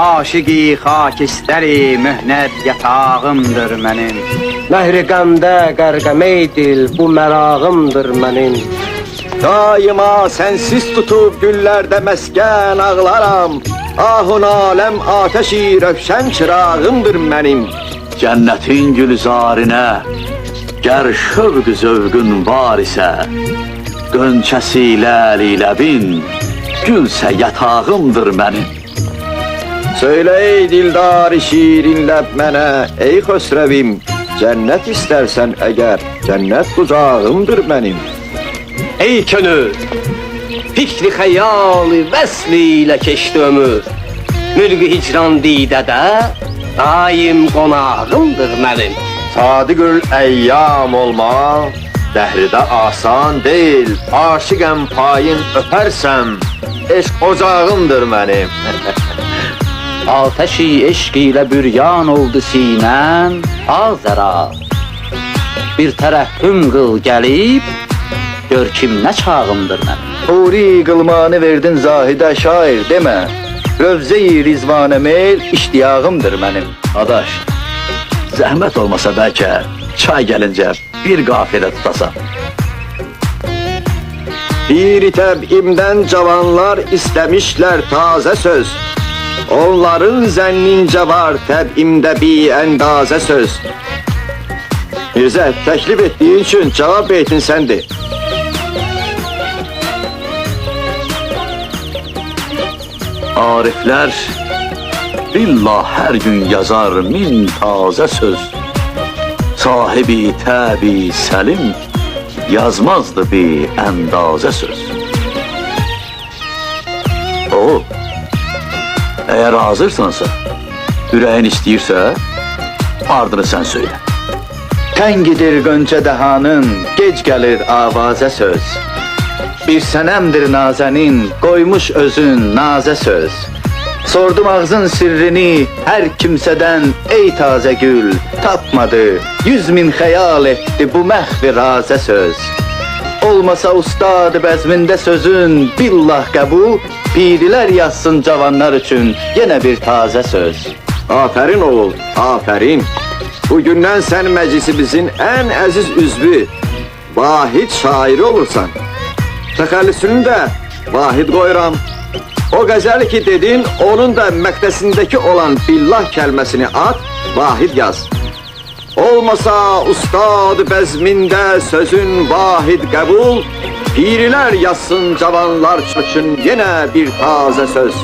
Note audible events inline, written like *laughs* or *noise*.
Aşıqi xakistəri mühnət yatağımdır mənim. Mehri qəmdə qərqəmey dil bu mərağımdır mənim. Daima sensiz tutup güllerde mesken ağlaram. Ahun alem ateşi rövşen çırağımdır benim. Cənnetin gülzarinə Gər şövq zövqün var isə Qönçəsi ləliləbin Gülsə yatağımdır mənim Söyle ey dildar şirin mene ey hösrevim. Cennet istersen eğer cennet kucağımdır benim. Ey könül! Fikri xəyali vəsli ilə keçdi ömür. Mülkü hicran didədə daim qonağımdır mənim. Sadıgül eyyam olma, dehride asan değil. Aşıkım payın öpersem, eşk ocağımdır benim. *laughs* Ateşi eşq ilə büryan oldu sinəm, Azəra. Bir tərəffüm qıl gəlib, gör kim nə çağımdır mənim. Huri qılmanı verdin zahide şair demə Rövze-i rizvanə meyl iştiyağımdır mənim Adaş, zəhmət olmasa bəlkə Çay gəlincə bir qafilə tutasan Bir tebimden cavanlar istemişler taze söz. Onların zennince var tebimde bir endaze söz. Mirze teklif ettiğin için cevap beytin sendi. Ariflər billah hər gün yazar min tazə söz Sahibi təbi səlim yazmazdı bir əndazə söz Oğul, əgər hazırsansa, ürəyin istəyirsə, ardını sən söylə. Təngidir qönçə dəhanın, gec gəlir avazə söz. Bir sənəmdir nazənin, qoymuş özün nazə söz. Sordum ağzın sirrini hər kimsədən, ey tazə gül, tapmadı. Yüz min xəyal etdi bu məhvi razə söz. Olmasa ustad bəzmində sözün, billah qəbul, pirilər yazsın cavanlar üçün yenə bir tazə söz. Aferin oğul, aferin. Bugünden sen meclisimizin en aziz üzvü, vahid şairi olursan. Tekellüsünü de vahid koyram. O gazel ki dedin, onun da mektesindeki olan billah kelimesini at, vahid yaz. Olmasa ustad bezminde sözün vahid kabul, Piriler yazsın cavanlar için yine bir taze söz.